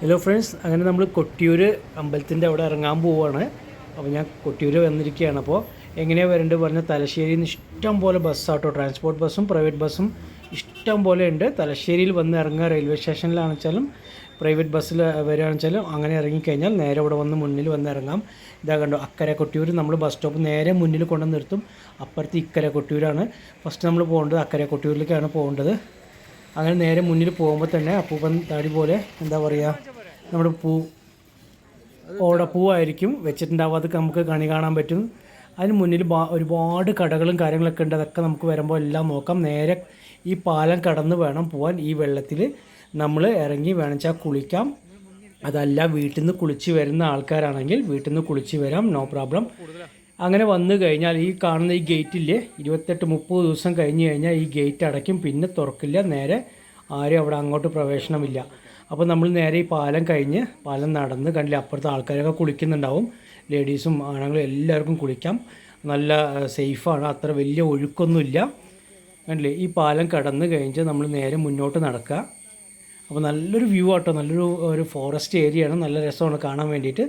Hello friends അങ്ങനെ നമ്മൾ കൊട്ടിയൂർ അമ്പലത്തിന്റെ അവിടെ ഇറങ്ങാൻ പോവുകയാണ് അപ്പോൾ ഞാൻ കൊട്ടിയൂർ വന്നിരിക്കുകയാണ്. അപ്പോൾ എങ്ങനെയാണ് വരേണ്ടത് പറഞ്ഞാൽ തലശ്ശേരിയിൽ നിന്ന് ഇഷ്ടം പോലെ ബസ്സാട്ടോ ട്രാൻസ്പോർട്ട് ബസ്സും പ്രൈവറ്റ് ബസ്സും ഇഷ്ടം പോലെ ഉണ്ട്. തലശ്ശേരിയിൽ വന്ന് ഇറങ്ങുക റെയിൽവേ സ്റ്റേഷനിലാണെച്ചാലും പ്രൈവറ്റ് ബസ്സിൽ വരികയാണെച്ചാലും അങ്ങനെ ഇറങ്ങിക്കഴിഞ്ഞാൽ നേരെ ഇവിടെ വന്ന് മുന്നിൽ വന്ന് ഇറങ്ങാം. ഇതാ കണ്ടോ അക്കരെ കൊട്ടിയൂർ നമ്മൾ ബസ് സ്റ്റോപ്പ് നേരെ മുന്നിൽ കൊണ്ടു നിർത്തും. അപ്പുറത്ത് ഇക്കരെ കൊട്ടിയൂരാണ്. ഫസ്റ്റ് നമ്മൾ പോകേണ്ടത് അക്കരെ കൊട്ടിയൂരിലേക്കാണ് പോകേണ്ടത്. അങ്ങനെ നേരെ മുന്നിൽ പോകുമ്പോൾ തന്നെ അപ്പൂപ്പൻ താടി പോലെ എന്താ പറയുക നമ്മുടെ പൂ ഓടപ്പൂവായിരിക്കും വെച്ചിട്ടുണ്ടാവും അതൊക്കെ നമുക്ക് കണി കാണാൻ പറ്റും. അതിന് മുന്നിൽ ഒരുപാട് കടകളും കാര്യങ്ങളൊക്കെ ഉണ്ട്. അതൊക്കെ നമുക്ക് വരുമ്പോൾ എല്ലാം നോക്കാം. നേരെ ഈ പാലം കടന്ന് വേണം പോകാൻ ഈ വെള്ളത്തിൽ നമ്മൾ ഇറങ്ങി വേണമെച്ചാൽ കുളിക്കാം. അതല്ല വീട്ടിൽ നിന്ന് കുളിച്ച് വരുന്ന ആൾക്കാരാണെങ്കിൽ വീട്ടിൽ നിന്ന് കുളിച്ച് വരാം. No problem. അങ്ങനെ വന്നു കഴിഞ്ഞാൽ ഈ കാണുന്ന ഈ ഗേറ്റില്ലേ ഇരുപത്തെട്ട് മുപ്പത് ദിവസം കഴിഞ്ഞ് കഴിഞ്ഞാൽ ഈ ഗേറ്റ് അടയ്ക്കും. പിന്നെ തുറക്കില്ല. നേരെ ആരും അവിടെ അങ്ങോട്ട് പ്രവേശനമില്ല. അപ്പോൾ നമ്മൾ നേരെ ഈ പാലം കഴിഞ്ഞ് പാലം നടന്ന് കണ്ടില്ല അപ്പുറത്തെ ആൾക്കാരൊക്കെ കുളിക്കുന്നുണ്ടാവും. ലേഡീസും ആണുങ്ങളും എല്ലാവർക്കും കുളിക്കാം. നല്ല സേഫാണ് അത്ര വലിയ ഒഴുക്കൊന്നുമില്ല. കണ്ടില്ലേ ഈ പാലം കടന്ന് കഴിഞ്ഞ് നമ്മൾ നേരെ മുന്നോട്ട് നടക്കുക. അപ്പോൾ നല്ലൊരു വ്യൂ ആട്ടോ. നല്ലൊരു ഒരു ഫോറസ്റ്റ് ഏരിയയാണ് നല്ല രസമാണ് കാണാൻ വേണ്ടിയിട്ട്.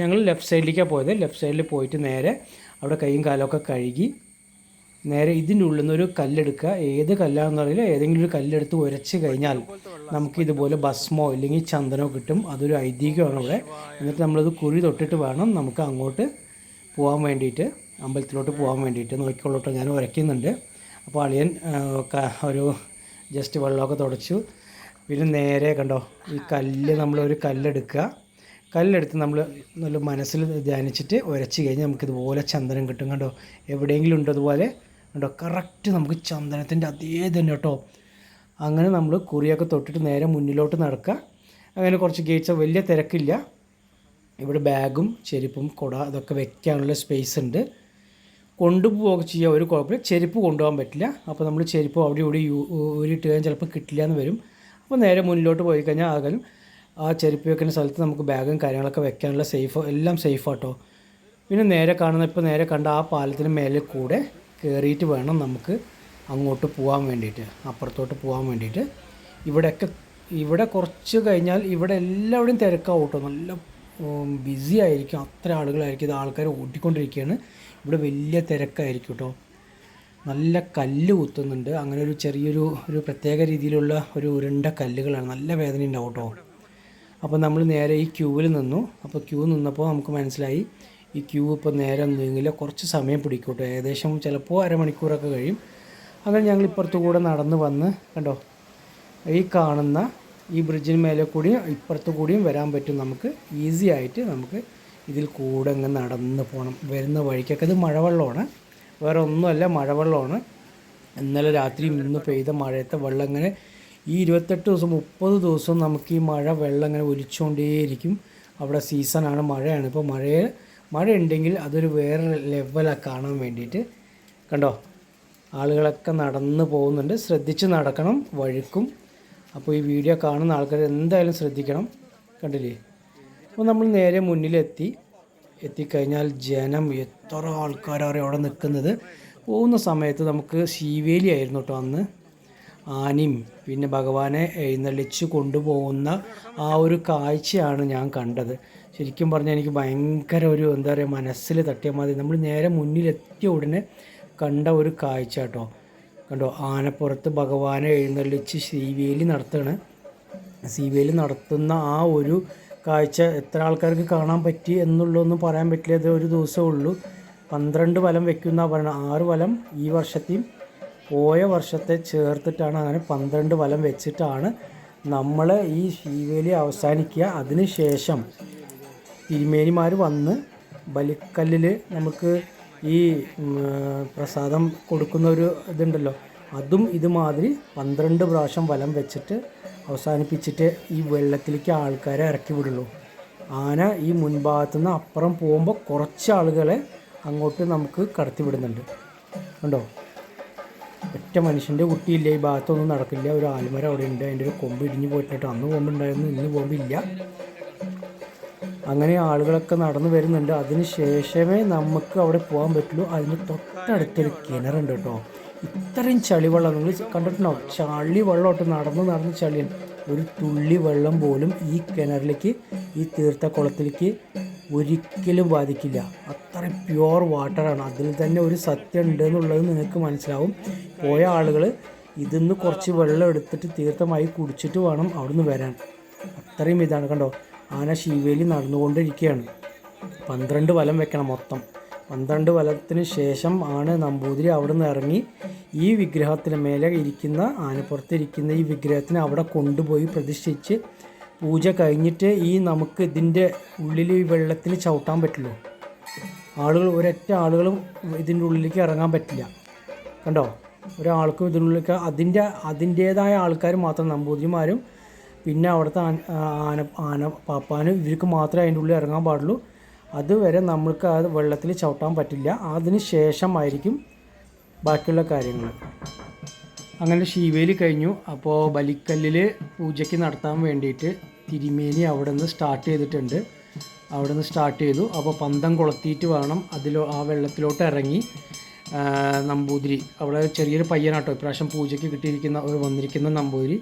ഞങ്ങൾ ലെഫ്റ്റ് സൈഡിലേക്കാണ് പോയത്. ലെഫ്റ്റ് സൈഡിൽ പോയിട്ട് നേരെ അവിടെ കൈയും കാലമൊക്കെ കഴുകി നേരെ ഇതിന്റെ ഉള്ളിൽ നിന്ന് ഒരു കല്ലെടുക്കുക. ഏത് കല്ലാണെന്ന് അറിയില്ല. ഏതെങ്കിലും ഒരു കല്ലെടുത്ത് ഉരച്ച് കഴിഞ്ഞാൽ നമുക്ക് ഇതുപോലെ ഭസ്മോ ഇല്ലെങ്കിൽ ചന്ദനോ കിട്ടും. അതൊരു ഐതിഹ്യമാണ് ഇവിടെ എന്നിട്ട് നമ്മളത് കുഴി തൊട്ടിട്ട് വേണം നമുക്ക് അങ്ങോട്ട് പോകാൻ വേണ്ടിയിട്ട്. അമ്പലത്തിലോട്ട് പോകാൻ വേണ്ടിയിട്ട്. നോക്കിക്കൊള്ളോട്ടോ ഞാൻ ഉരയ്ക്കുന്നുണ്ട്. അപ്പോൾ അളിയൻ ഒരു ജസ്റ്റ് വെള്ളമൊക്കെ തുടച്ചു. പിന്നെ നേരെ കണ്ടോ ഈ കല്ല് നമ്മളൊരു കല്ലെടുക്കുക. കല്ലെടുത്ത് നമ്മൾ നല്ല മനസ്സിൽ ധ്യാനിച്ചിട്ട് ഉരച്ച് കഴിഞ്ഞാൽ നമുക്കിതുപോലെ ചന്ദനം കിട്ടും കണ്ടോ. എവിടെയെങ്കിലും ഉണ്ടോ കണ്ടോ? കറക്റ്റ് നമുക്ക് ചന്ദനത്തിന്റെ അതേ തന്നെ കേട്ടോ. അങ്ങനെ നമ്മൾ കുറിയൊക്കെ തൊട്ടിട്ട് നേരെ മുന്നിലോട്ട് നടക്കുക. അങ്ങനെ കുറച്ച് ഗേറ്റ്സ് വലിയ തിരക്കില്ല. ഇവിടെ ബാഗും ചെരുപ്പും കുട ഇതൊക്കെ വെക്കാനുള്ള സ്പേസ് ഉണ്ട്. കൊണ്ടുപോവുക ചെയ്യുക ഒരു കുഴപ്പമില്ല. ചെരുപ്പ് കൊണ്ടുപോകാൻ പറ്റില്ല. അപ്പോൾ നമ്മൾ ചെരുപ്പ് അവിടെ ഇവിടെ ഊരിയിട്ട് കഴിഞ്ഞാൽ ചിലപ്പോൾ കിട്ടില്ല എന്ന് വരും. അപ്പോൾ നേരെ മുന്നിലോട്ട് പോയി കഴിഞ്ഞാൽ ആകലും ആ ചെരുപ്പ് വെക്കുന്ന സ്ഥലത്ത് നമുക്ക് ബാഗും കാര്യങ്ങളൊക്കെ വെക്കാനുള്ള സേഫ് എല്ലാം സേഫ് ആട്ടോ പിന്നെ നേരെ കാണുന്ന ഇപ്പോൾ നേരെ കണ്ട ആ പാലത്തിന് മേലെ കൂടെ കയറിയിട്ട് വേണം നമുക്ക് അങ്ങോട്ട് പോകാൻ വേണ്ടിയിട്ട് അപ്പുറത്തോട്ട് പോകാൻ വേണ്ടിയിട്ട്. ഇവിടെയൊക്കെ ഇവിടെ കുറച്ച് കഴിഞ്ഞാൽ ഇവിടെ എല്ലാവരുടെയും തിരക്കാവും കേട്ടോ. നല്ല ബിസി ആയിരിക്കും. അത്ര ആളുകളായിരിക്കും. ഇത് ആൾക്കാർ ഓടിക്കൊണ്ടിരിക്കുകയാണ്. ഇവിടെ വലിയ തിരക്കായിരിക്കും കേട്ടോ. നല്ല കല്ല് കുത്തുന്നുണ്ട്. അങ്ങനെ ഒരു ചെറിയൊരു ഒരു പ്രത്യേക രീതിയിലുള്ള ഒരു ഉരുണ്ട കല്ലുകളാണ്. നല്ല വേദന ഉണ്ടാവും കേട്ടോ. അപ്പോൾ നമ്മൾ നേരെ ഈ ക്യൂവിൽ നിന്നു. അപ്പോൾ ക്യൂ നിന്നപ്പോൾ നമുക്ക് മനസ്സിലായി. ഈ ക്യൂ ഇപ്പോൾ നേരെ നീങ്ങില്ല. കുറച്ച് സമയം പിടിക്കും കേട്ടോ ഏകദേശം ചിലപ്പോൾ അരമണിക്കൂറൊക്കെ കഴിയും. അങ്ങനെ ഞങ്ങൾ ഇപ്പുറത്തു കൂടെ നടന്ന് വന്ന് കണ്ടോ ഈ കാണുന്ന ഈ ബ്രിഡ്ജിന് മേലെ കൂടിയും ഇപ്പുറത്തു കൂടിയും വരാൻ പറ്റും നമുക്ക്. ഈസി ആയിട്ട് നമുക്ക് ഇതിൽ കൂടെ അങ്ങ് നടന്ന് പോകണം വരുന്ന വഴിക്കൊക്കെ ഇത് മഴവെള്ളമാണ്. വേറെ ഒന്നുമല്ല മഴവെള്ളമാണ്. ഇന്നലെ രാത്രി ഇന്ന് പെയ്ത മഴയത്തെ വെള്ളം ഇങ്ങനെ ഈ ഇരുപത്തെട്ട് ദിവസം മുപ്പത് ദിവസം നമുക്ക് ഈ മഴ വെള്ളം ഇങ്ങനെ ഒലിച്ചുകൊണ്ടേയിരിക്കും അവിടെ സീസണാണ് മഴയാണ്. ഇപ്പോൾ മഴയെ മഴ ഉണ്ടെങ്കിൽ അതൊരു വേറെ ലെവലാണ് കാണാൻ വേണ്ടിയിട്ട്. കണ്ടോ? ആളുകളൊക്കെ നടന്ന് പോകുന്നുണ്ട്. ശ്രദ്ധിച്ച് നടക്കണം വഴുക്കും. അപ്പോൾ ഈ വീഡിയോ കാണുന്ന ആൾക്കാർ എന്തായാലും ശ്രദ്ധിക്കണം. കണ്ടില്ലേ? അപ്പോൾ നമ്മൾ നേരെ മുന്നിലെത്തി. എത്തിക്കഴിഞ്ഞാൽ ജനം എത്ര ആൾക്കാരാണ് അവിടെ നിൽക്കുന്നത്. പോകുന്ന സമയത്ത് നമുക്ക് ശീവേലി ആയിരുന്നു കേട്ടോ അന്ന്. ആനയും പിന്നെ ഭഗവാനെ എഴുന്നള്ളിച്ച് കൊണ്ടുപോകുന്ന ആ ഒരു കാഴ്ചയാണ് ഞാൻ കണ്ടത്. ശരിക്കും പറഞ്ഞാൽ എനിക്ക് ഭയങ്കര ഒരു എന്താ പറയുക മനസ്സിൽ തട്ടിയ മതി നമ്മൾ നേരെ മുന്നിലെത്തിയ ഉടനെ കണ്ട ഒരു കാഴ്ച കേട്ടോ. കണ്ടോ ആനപ്പുറത്ത് ഭഗവാനെ എഴുന്നള്ളിച്ച് ശ്രീവേലി നടത്തുകയാണ് ശ്രീവേലി നടത്തുന്ന ആ ഒരു കാഴ്ച എത്ര ആൾക്കാർക്ക് കാണാൻ പറ്റി എന്നുള്ളതൊന്നും പറയാൻ പറ്റില്ല. ഇത് ഒരു ദിവസമേ ഉള്ളൂ. പന്ത്രണ്ട് വലം വെക്കുന്ന പറയണം ആറ് വലം ഈ വർഷത്തെയും പോയ വർഷത്തെ ചേർത്തിട്ടാണ് അങ്ങനെ പന്ത്രണ്ട് വലം വെച്ചിട്ടാണ് നമ്മൾ ഈ ശ്രീവേലി അവസാനിക്കുക. അതിന് ശേഷം തിരുമേനിമാർ വന്ന് ബലിക്കല്ലിൽ നമുക്ക് ഈ പ്രസാദം കൊടുക്കുന്ന ഒരു ഇതുണ്ടല്ലോ. അതും ഇതുമാതിരി പന്ത്രണ്ട് പ്രാവശ്യം വലം വെച്ചിട്ട് അവസാനിപ്പിച്ചിട്ട് ഈ വെള്ളത്തിലേക്ക് ആൾക്കാരെ ഇറക്കി വിടുള്ളൂ. ആന ഈ മുൻഭാഗത്തു നിന്ന് അപ്പുറം പോകുമ്പോൾ കുറച്ച് ആളുകളെ അങ്ങോട്ട് നമുക്ക് കടത്തി വിടുന്നുണ്ട്. കണ്ടോ? ഒറ്റ മനുഷ്യന്റെ കുട്ടിയില്ല? ഈ ഭാഗത്തൊന്നും നടക്കില്ല. ഒരു ആൽമരം അവിടെ ഉണ്ട് അതിന്റെ ഒരു കൊമ്പ് ഇടിഞ്ഞു പോയിട്ട് അന്ന് കൊമ്പുണ്ടായിരുന്നു ഇന്ന് കൊമ്പില്ല അങ്ങനെ ആളുകളൊക്കെ നടന്നു വരുന്നുണ്ട്. അതിന് ശേഷമേ നമുക്ക് അവിടെ പോകാൻ പറ്റുള്ളൂ. അതിന് തൊട്ടടുത്തൊരു കിണറുണ്ട് കേട്ടോ. ഇത്രയും ചളിവെള്ളം നിങ്ങൾ കണ്ടിട്ടുണ്ടോ? ചളി വെള്ളമോട്ട് നടന്ന് നടന്ന് ചളിയാണ്. ഒരു തുള്ളി വെള്ളം പോലും ഈ കിണറിലേക്ക് ഈ തീർത്ഥ കുളത്തിലേക്ക് ഒരിക്കലും ബാധിക്കില്ല. അത്ര പ്യുവർ വാട്ടറാണ് അതിൽ തന്നെ ഒരു സത്യം ഉണ്ട് എന്നുള്ളത് നിങ്ങൾക്ക് മനസ്സിലാവും. പോയ ആളുകൾ ഇതിൽ നിന്ന് കുറച്ച് വെള്ളം എടുത്തിട്ട് തീർത്ഥമായി കുടിച്ചിട്ട് വേണം അവിടുന്ന് വരാൻ. അത്രയും ഇതാണ് കണ്ടോ. ആന ശിവേലി നടന്നുകൊണ്ടിരിക്കുകയാണ്. പന്ത്രണ്ട് വലം വെക്കണം മൊത്തം. പന്ത്രണ്ട് വലത്തിന് ശേഷം ആണ് നമ്പൂതിരി അവിടെ നിന്ന് ഇറങ്ങി ഈ വിഗ്രഹത്തിന് മേലെ ഇരിക്കുന്ന ആനപ്പുറത്ത് ഇരിക്കുന്ന ഈ വിഗ്രഹത്തിന് അവിടെ കൊണ്ടുപോയി പ്രതിഷ്ഠിച്ച് പൂജ കഴിഞ്ഞിട്ട് ഈ നമുക്ക് ഇതിന്റെ ഉള്ളിൽ ഈ വെള്ളത്തിൽ ചവിട്ടാൻ പറ്റുള്ളൂ. ആളുകൾ ഒരൊറ്റ ആളുകളും ഇതിന്റെ ഉള്ളിലേക്ക് ഇറങ്ങാൻ പറ്റില്ല. കണ്ടോ? ഒരാൾക്കും ഇതിനുള്ളിലേക്ക് അതിന്റെ അതിന്റേതായ ആൾക്കാർ മാത്രം നമ്പൂതിരിമാരും പിന്നെ അവിടുത്തെ ആന ആന ആന പാപ്പാനും ഇവർക്ക് മാത്രമേ അതിന്റെ ഉള്ളിൽ ഇറങ്ങാൻ പാടുള്ളൂ. അതുവരെ നമ്മൾക്ക് ആ വെള്ളത്തിൽ ചവിട്ടാൻ പറ്റില്ല. അതിന് ശേഷമായിരിക്കും ബാക്കിയുള്ള കാര്യങ്ങൾ. അങ്ങനെ ഷീവേലി കഴിഞ്ഞു. അപ്പോൾ ബലിക്കല്ലിൽ പൂജയ്ക്ക് നടത്താൻ വേണ്ടിയിട്ട് തിരുമേനി അവിടെ നിന്ന് സ്റ്റാർട്ട് ചെയ്തിട്ടുണ്ട്. അവിടെ നിന്ന് സ്റ്റാർട്ട് ചെയ്തു. അപ്പോൾ പന്തം കൊളുത്തിയിട്ട് വേണം. അതിലോ ആ വെള്ളത്തിലോട്ട് ഇറങ്ങി. നമ്പൂതിരി. അവിടെ ചെറിയൊരു പയ്യനാട്ടോ. ഇപ്രാവശ്യം പൂജയ്ക്ക് കിട്ടിയിരിക്കുന്ന വന്നിരിക്കുന്ന നമ്പൂതിരി.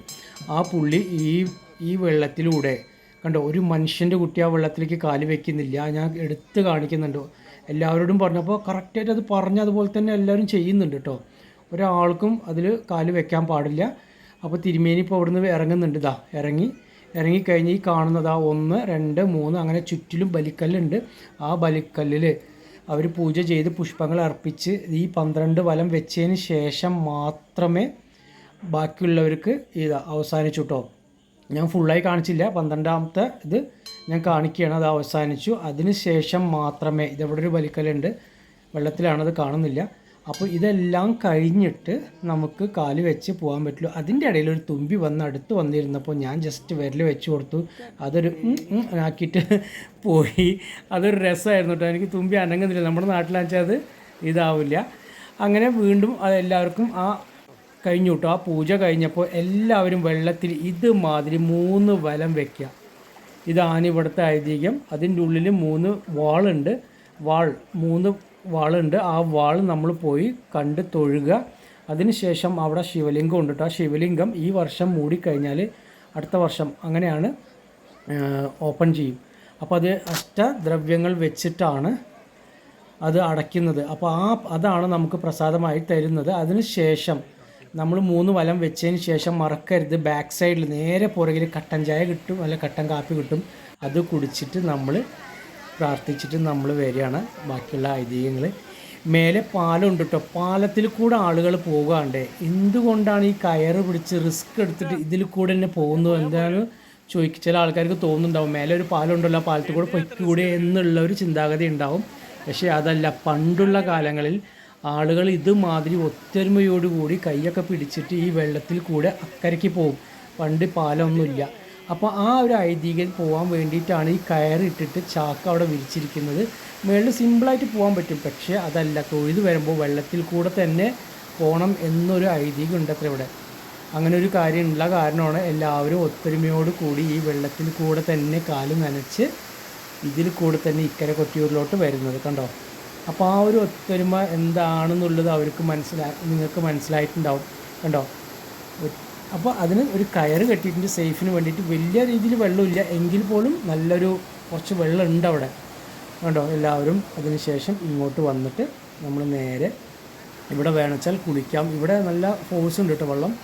ആ പുള്ളി ഈ ഈ വെള്ളത്തിലൂടെ കണ്ടോ ഒരു മനുഷ്യന്റെ കുട്ടി ആ വെള്ളത്തിലേക്ക് കാൽ വെക്കുന്നില്ല. ഞാൻ എടുത്ത് കാണിക്കുന്നുണ്ട്. എല്ലാവരോടും പറഞ്ഞപ്പോൾ കറക്റ്റായിട്ട് അത് പറഞ്ഞ അതുപോലെ തന്നെ എല്ലാവരും ചെയ്യുന്നുണ്ട് കേട്ടോ. ഒരാൾക്കും അതിൽ കാൽ വെക്കാൻ പാടില്ല. അപ്പോൾ തിരുമേനി ഇപ്പോൾ അവിടുന്ന് ഇറങ്ങുന്നുണ്ട്. ഇതാ ഇറങ്ങി ഇറങ്ങിക്കഴിഞ്ഞ് ഈ കാണുന്നത് ഒന്ന് രണ്ട് മൂന്ന് അങ്ങനെ ചുറ്റിലും ബലിക്കല്ലുണ്ട്. ആ ബലിക്കല്ലിൽ അവർ പൂജ ചെയ്ത് പുഷ്പങ്ങൾ അർപ്പിച്ച് ഈ പന്ത്രണ്ട് വലം വെച്ചതിന് ശേഷം മാത്രമേ ബാക്കിയുള്ളവർക്ക് ഇത് അവസാനിച്ചു കേട്ടോ ഞാൻ ഫുള്ളായി കാണിച്ചില്ല. പന്ത്രണ്ടാമത്തെ ഇത് ഞാൻ കാണിക്കുകയാണ്. അത് അവസാനിച്ചു. അതിന് ശേഷം മാത്രമേ ഇതെവിടെ ഒരു വലിക്കലുണ്ട്. വെള്ളത്തിലാണത് കാണുന്നില്ല. അപ്പോൾ ഇതെല്ലാം കഴിഞ്ഞിട്ട് നമുക്ക് കാൽ വെച്ച് പോകാൻ പറ്റുള്ളൂ. അതിന്റെ ഇടയിൽ ഒരു തുമ്പി വന്ന് അടുത്ത് വന്നിരുന്നപ്പോൾ ഞാൻ ജസ്റ്റ് വിരൽ വെച്ച് കൊടുത്തു. അതൊരു ആക്കിയിട്ട് പോയി. അതൊരു രസമായിരുന്നു കേട്ടോ. എനിക്ക് തുമ്പി അനങ്ങുന്നില്ല. നമ്മുടെ നാട്ടിലാണെന്ന് വെച്ചാൽ അത് ഇതാവില്ല. അങ്ങനെ വീണ്ടും അതെല്ലാവർക്കും ആ കഴിഞ്ഞു കേട്ടോ. ആ പൂജ കഴിഞ്ഞപ്പോൾ എല്ലാവരും വെള്ളത്തിൽ ഇതുമാതിരി മൂന്ന് വലം വെക്കുക. ഇതാണ് ഇവിടുത്തെ ഐതിഹ്യം. അതിന്റെ ഉള്ളിൽ മൂന്ന് വാളുണ്ട്. വാൾ മൂന്ന് വാളുണ്ട്. ആ വാൾ നമ്മൾ പോയി കണ്ട് തൊഴുക. അതിനുശേഷം അവിടെ ശിവലിംഗം ഉണ്ട് ആ ശിവലിംഗം ഈ വർഷം മൂടിക്കഴിഞ്ഞാൽ അടുത്ത വർഷം അങ്ങനെയാണ് ഓപ്പൺ ചെയ്യും. അപ്പോൾ അത് അഷ്ടദ്രവ്യങ്ങൾ വെച്ചിട്ടാണ് അത് അടയ്ക്കുന്നത്. അപ്പോൾ ആ അതാണ് നമുക്ക് പ്രസാദമായി തരുന്നത്. അതിന് ശേഷം നമ്മൾ മൂന്ന് വലം വെച്ചതിന് ശേഷം മറക്കരുത്. ബാക്ക് സൈഡിൽ നേരെ പുറകിൽ കട്ടൻ ചായ കിട്ടും അല്ലെങ്കിൽ കട്ടൻ കാപ്പി കിട്ടും. അത് കുടിച്ചിട്ട് നമ്മൾ പ്രാർത്ഥിച്ചിട്ട് നമ്മൾ വരികയാണ്. ബാക്കിയുള്ള ഐതിഹ്യങ്ങൾ. മേലെ പാലമുണ്ട് കേട്ടോ പാലത്തിൽ കൂടെ ആളുകൾ പോകാണ്ട്. എന്തുകൊണ്ടാണ് ഈ കയറ് പിടിച്ച് റിസ്ക് എടുത്തിട്ട് ഇതിൽ കൂടെ തന്നെ പോകുന്നത്? എന്താണ് ചോദിക്കുക ചില ആൾക്കാർക്ക് തോന്നുന്നുണ്ടാവും. മേലെ ഒരു പാലമുണ്ടല്ലോ പാലത്തിൽ കൂടെ പൊയ്ക്കൂടെ എന്നുള്ള ഒരു ചിന്താഗതി ഉണ്ടാവും. പക്ഷേ അതല്ല. പണ്ടുള്ള കാലങ്ങളിൽ ആളുകൾ ഇതുമാതിരി ഒത്തൊരുമയോടുകൂടി കൈയൊക്കെ പിടിച്ചിട്ട് ഈ വെള്ളത്തിൽ കൂടെ അക്കരയ്ക്ക് പോകും. പണ്ട് പാലമൊന്നുമില്ല. അപ്പോൾ ആ ഒരു ഐതിഹ്യം പോകാൻ വേണ്ടിയിട്ടാണ് ഈ കയറിട്ടിട്ട് ചാക്ക് അവിടെ വിരിച്ചിരിക്കുന്നത്. മേളിൽ സിമ്പിളായിട്ട് പോകാൻ പറ്റും. പക്ഷേ അതല്ല തൊഴുത് വരുമ്പോൾ വെള്ളത്തിൽ കൂടെ തന്നെ പോകണം എന്നൊരു ഐതിഹ്യം ഉണ്ട് അത്ര ഇവിടെ. അങ്ങനെ ഒരു കാര്യം ഉള്ള കാരണമാണ് എല്ലാവരും ഒത്തൊരുമയോട് കൂടി ഈ വെള്ളത്തിൽ കൂടെ തന്നെ കാൽ നനച്ച് ഇതിൽ കൂടെ തന്നെ ഇക്കരെ കൊട്ടിയൂരിലോട്ട് വരുന്നത് കണ്ടോ? അപ്പോൾ ആ ഒരു ഒത്തൊരുമ എന്താണെന്നുള്ളത് അവർക്ക് മനസ്സിലാ നിങ്ങൾക്ക് മനസ്സിലായിട്ടുണ്ടാവും. കണ്ടോ? അപ്പോൾ അതിന് ഒരു കയറ് കെട്ടിയിട്ടുണ്ട് സേഫിന് വേണ്ടിയിട്ട്. വലിയ രീതിയിൽ വെള്ളമില്ല. എങ്കിൽ പോലും നല്ലൊരു കുറച്ച് വെള്ളം ഉണ്ട് അവിടെ. കണ്ടോ? എല്ലാവരും അതിന് ശേഷം ഇങ്ങോട്ട് വന്നിട്ട് നമ്മൾ നേരെ ഇവിടെ വേണച്ചാൽ കുളിക്കാം. ഇവിടെ നല്ല ഫോഴ്സ് ഉണ്ട് കേട്ടോ വെള്ളം.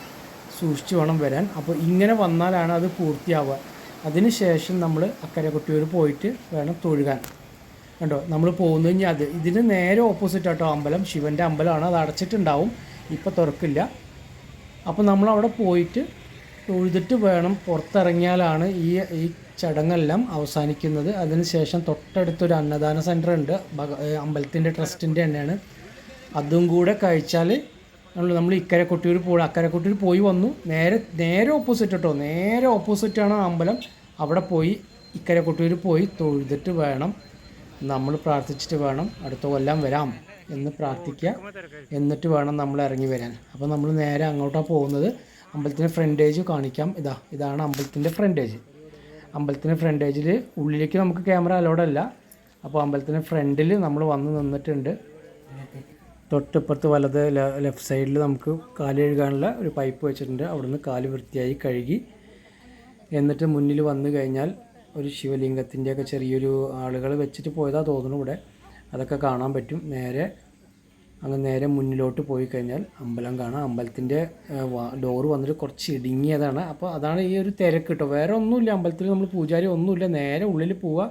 സൂക്ഷിച്ച് വേണം വരാൻ. അപ്പോൾ ഇങ്ങനെ വന്നാലാണ് അത് പൂർത്തിയാവുക. അതിന് ശേഷം നമ്മൾ അക്കരെ കൊട്ടിയൂർ പോയിട്ട് വേണം തൊഴുകാൻ. കണ്ടോ? നമ്മൾ പോകുന്നു കഴിഞ്ഞാൽ അത്. ഇതിന് നേരെ ഓപ്പോസിറ്റ് ആട്ടോ അമ്പലം. ശിവന്റെ അമ്പലമാണ്. അത് അടച്ചിട്ടുണ്ടാവും. ഇപ്പോൾ തുറക്കില്ല. അപ്പോൾ നമ്മൾ അവിടെ പോയിട്ട് തൊഴുതിട്ട് വേണം പുറത്തിറങ്ങിയാലാണ് ഈ ഈ ചടങ്ങെല്ലാം അവസാനിക്കുന്നത്. അതിനുശേഷം തൊട്ടടുത്തൊരു അന്നദാന സെന്റർ ഉണ്ട് അമ്പലത്തിന്റെ ട്രസ്റ്റിന്റെ തന്നെയാണ്. അതും കൂടെ കഴിച്ചാൽ നമ്മൾ നമ്മൾ ഇക്കരെ കൊട്ടിയൂർ പോയി അക്കരെ കൊട്ടിയൂർ പോയി വന്നു. നേരെ നേരെ ഓപ്പോസിറ്റ് കേട്ടോ നേരെ ഓപ്പോസിറ്റാണ് അമ്പലം. അവിടെ പോയി ഇക്കരെ കൊട്ടിയൂർ പോയി തൊഴുതിട്ട് വേണം. നമ്മൾ പ്രാർത്ഥിച്ചിട്ട് വേണം അടുത്ത കൊല്ലം വരാം. എന്ന് പ്രാർത്ഥിക്കുക. എന്നിട്ട് വേണം നമ്മൾ ഇറങ്ങി വരാൻ. അപ്പോൾ നമ്മൾ നേരെ അങ്ങോട്ടാണ് പോകുന്നത്. അമ്പലത്തിന്റെ ഫ്രണ്ടേജ് കാണിക്കാം. ഇതാ ഇതാണ് അമ്പലത്തിന്റെ ഫ്രണ്ടേജ് അമ്പലത്തിന്റെ ഫ്രണ്ടേജിൽ ഉള്ളിലേക്ക് നമുക്ക് ക്യാമറ അലോഡല്ല അപ്പോൾ അമ്പലത്തിന്റെ ഫ്രണ്ടിൽ നമ്മൾ വന്ന് നിന്നിട്ടുണ്ട്. തൊട്ടിപ്പുറത്ത് വലത് ലെഫ്റ്റ് സൈഡിൽ നമുക്ക് കാൽ കഴുകാനുള്ള ഒരു പൈപ്പ് വെച്ചിട്ടുണ്ട്. അവിടുന്ന് കാൽ വൃത്തിയായി കഴുകി. എന്നിട്ട് മുന്നിൽ വന്നു കഴിഞ്ഞാൽ ഒരു ശിവലിംഗത്തിന്റെയൊക്കെ ചെറിയൊരു ആളുകൾ വെച്ചിട്ട് പോയതാണ് തോന്നുന്നു ഇവിടെ. അതൊക്കെ കാണാൻ പറ്റും. നേരെ അങ്ങ് നേരെ മുന്നിലോട്ട് പോയി കഴിഞ്ഞാൽ അമ്പലം കാണാം. അമ്പലത്തിന്റെ ഡോറ് വന്നിട്ട് കുറച്ച് ഇടുങ്ങിയതാണ്. അപ്പോൾ അതാണ് ഈ ഒരു തിരക്ക് കേട്ടോ. വേറെ ഒന്നുമില്ല. അമ്പലത്തിൽ നമ്മൾ പൂജാരി ഒന്നുമില്ല. നേരെ ഉള്ളിൽ പോവുക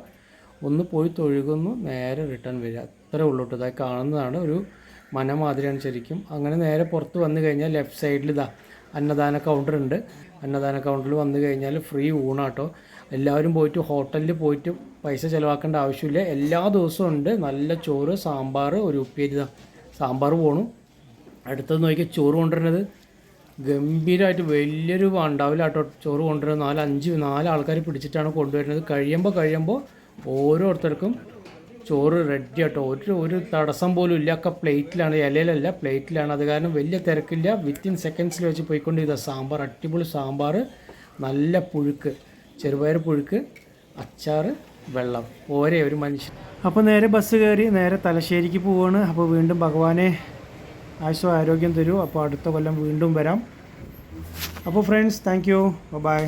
ഒന്ന് പോയി തൊഴുകുന്നു. നേരെ റിട്ടേൺ വരിക. അത്ര ഉള്ളൂട്ടോ അതായത് കാണുന്നതാണ് ഒരു മനമാതിരിയാണ് ശരിക്കും. അങ്ങനെ നേരെ പുറത്ത് വന്നു കഴിഞ്ഞാൽ ലെഫ്റ്റ് സൈഡിൽ ഇതാ അന്നദാന കൗണ്ടർ ഉണ്ട്. അന്നദാന കൗണ്ടറിൽ വന്നു കഴിഞ്ഞാൽ ഫ്രീ ഊണാട്ടോ എല്ലാവരും പോയിട്ട് ഹോട്ടലിൽ പോയിട്ട് പൈസ ചിലവാക്കേണ്ട ആവശ്യമില്ല. എല്ലാ ദിവസവും ഉണ്ട്. നല്ല ചോറ് സാമ്പാർ ഒരു ഉപ്പേരി ഇതാ. സാമ്പാർ പോണു. അടുത്തത് നോക്കിയാൽ ചോറ് കൊണ്ടുവരുന്നത്. ഗംഭീരമായിട്ട് വലിയൊരു ഉണ്ടാവില്ല കേട്ടോ ചോറ് കൊണ്ടുവരുന്നത്. നാല് അഞ്ച് നാല് ആൾക്കാർ പിടിച്ചിട്ടാണ് കൊണ്ടുവരുന്നത്. കഴിയുമ്പോൾ കഴിയുമ്പോൾ ഓരോരുത്തർക്കും ചോറ് റെഡി ആട്ടോ ഒരു ഒരു തടസ്സം പോലും ഇല്ല. ഒക്കെ പ്ലേറ്റിലാണ് ഇലയിലല്ല പ്ലേറ്റിലാണ്. അത് കാരണം വലിയ തിരക്കില്ല. വിത്തിൻ സെക്കൻഡ്സിൽ വെച്ച് പോയിക്കൊണ്ടിരുന്ന സാമ്പാർ അടിപൊളി സാമ്പാർ നല്ല പുഴുക്ക്. ചെറുപയർ പുഴുക്ക് അച്ചാറ് വെള്ളം. ഓരേ ഒരു മനുഷ്യൻ. അപ്പോൾ നേരെ ബസ് കയറി നേരെ തലശ്ശേരിക്ക് പോവാണ്. അപ്പോൾ വീണ്ടും ഭഗവാനെ ആയുസ്സും ആരോഗ്യം തരൂ. അപ്പോൾ അടുത്ത കൊല്ലം വീണ്ടും വരാം. അപ്പോൾ ഫ്രണ്ട്സ് താങ്ക് യു ബൈ